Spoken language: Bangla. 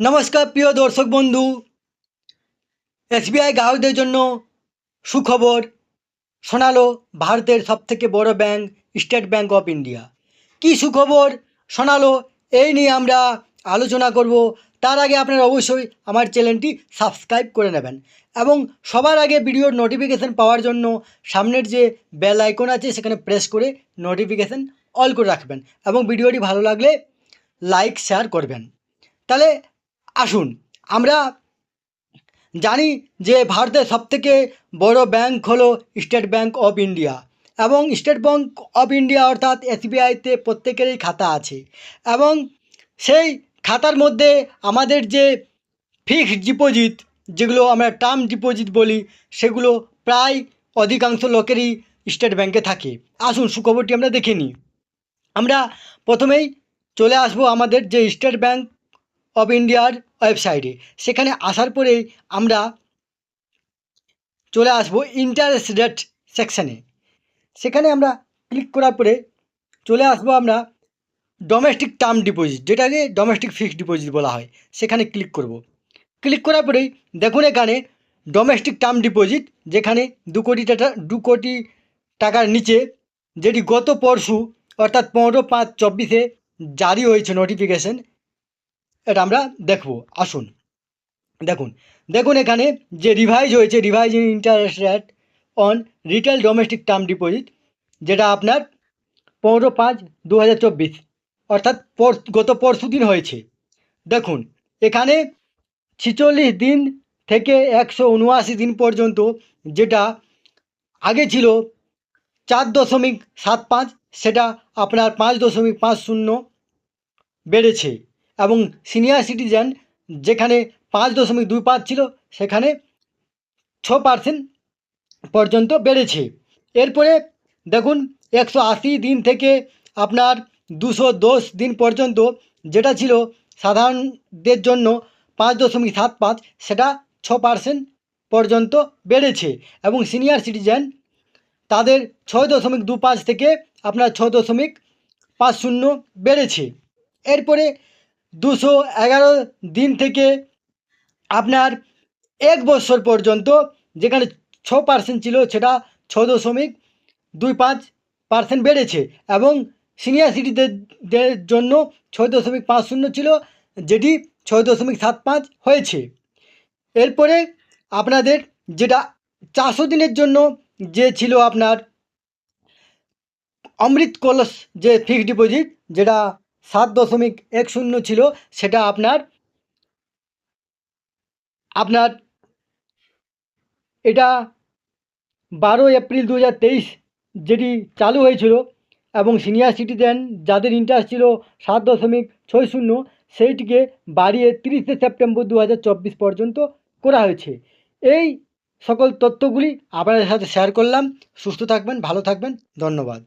নমস্কার, প্রিয় দর্শক বন্ধু। এসবিআই গ্রাহকদের জন্য সুখবর শোনালো ভারতের সবথেকে বড় bank, state bank of India. কী সুখবর শোনালো এই নিয়ে আমরা আলোচনা করব। তার আগে আপনারা অবশ্যই আমার চ্যানেলটি সাবস্ক্রাইব করে নেবেন এবং সবার আগে ভিডিওর নোটিফিকেশান পাওয়ার জন্য সামনের যে বেল আইকন আছে সেখানে প্রেস করে নোটিফিকেশান অল করে রাখবেন এবং ভিডিওটি ভালো লাগলে লাইক শেয়ার করবেন। তাহলে আসুন, আমরা জানি যে ভারতের সবথেকে বড় ব্যাংক হলো স্টেট ব্যাংক অফ ইন্ডিয়া এবং স্টেট ব্যাংক অফ ইন্ডিয়া অর্থাৎ এসবিআইতে প্রত্যেকেরই খাতা আছে এবং সেই খাতার মধ্যে আমাদের যে ফিক্সড ডিপোজিট, যেগুলো আমরা টার্ম ডিপোজিট বলি, সেগুলো প্রায় অধিকাংশ লোকেরই স্টেট ব্যাংকে থাকে। আসুন, সুখবরটি আমরা দেখে নিই। আমরা প্রথমেই চলে আসব আমাদের যে স্টেট ব্যাংক অফ ইন্ডিয়ার ওয়েবসাইটে সেখানে আসার পরেই আমরা চলে আসব ইন্টারেস্ট রেট সেকশানে সেখানে আমরা ক্লিক করার পরে চলে আসব আমরা ডোমেস্টিক টার্ম ডিপোজিট যেটাকে ডোমেস্টিক ফিক্সড ডিপোজিট বলা হয়। সেখানে ক্লিক করব। ক্লিক করার পরেই দেখুন এখানে ডোমেস্টিক টার্ম ডিপোজিট যেখানে দু কোটি টাকা, দু কোটি টাকার নিচে যেটি গত পরশু, অর্থাৎ পনেরো পাঁচ চব্বিশে জারি হয়েছে নোটিফিকেশন এটা আমরা দেখব। আসুন। দেখুন। দেখুন এখানে যে রিভাইজ হয়েছে revise in interest rate on retail domestic term deposit যেটা আপনার পনেরো পাঁচ দু অর্থাৎ গত পরশু দিন হয়েছে। দেখুন, এখানে ছিচল্লিশ দিন থেকে একশো উনআশি দিন পর্যন্ত যেটা আগে ছিল চার দশমিক সাত পাঁচ, সেটা আপনার পাঁচ দশমিক পাঁচ শূন্য বেড়েছে। এবং সিনিয়র সিটিজেন যেখানে পাঁচ দশমিক দুই পাঁচ ছিল, সেখানে ছ পার্সেন্ট পর্যন্ত বেড়েছে। এরপরে দেখুন, একশো আশি দিন থেকে আপনার দুশো দশ দিন পর্যন্ত যেটা ছিল সাধারণদের জন্য পাঁচ দশমিক সাত পাঁচ, সেটা ছ পার্সেন্ট পর্যন্ত বেড়েছে। এবং সিনিয়র সিটিজেন তাদের ছয় দশমিক দু পাঁচ থেকে আপনার ছ দশমিক পাঁচ শূন্য বেড়েছে। এরপরে দুশো এগারো দিন থেকে আপনার এক বছর পর্যন্ত যেখানে ছ পার্সেন্ট ছিল সেটা ছ দশমিক দুই পাঁচ পার্সেন্ট বেড়েছে এবং সিনিয়র সিটিজেনদের জন্য ছয় দশমিক পাঁচ শূন্য ছিল, যেটি ছয় দশমিক সাত পাঁচ হয়েছে। এরপরে আপনাদের যেটা চারশো দিনের জন্য যে ছিল আপনার অমৃত কলস যে ফিক্সড ডিপোজিট যেটা সাত দশমিক এক শূন্য ছিল, সেটা আপনার আপনার, এটা বারো এপ্রিল দু হাজার তেইশ যেটি চালু হয়েছিল এবং সিনিয়র সিটিজেন যাদের ইন্টারেস্ট ছিল সাত দশমিক ছয় শূন্য, সেইটিকে বাড়িয়ে তিরিশে সেপ্টেম্বর দু হাজার চব্বিশ পর্যন্ত করা হয়েছে। এই সকল তথ্যগুলি আপনাদের সাথে শেয়ার করলাম। সুস্থ থাকবেন, ভালো থাকবেন, ধন্যবাদ।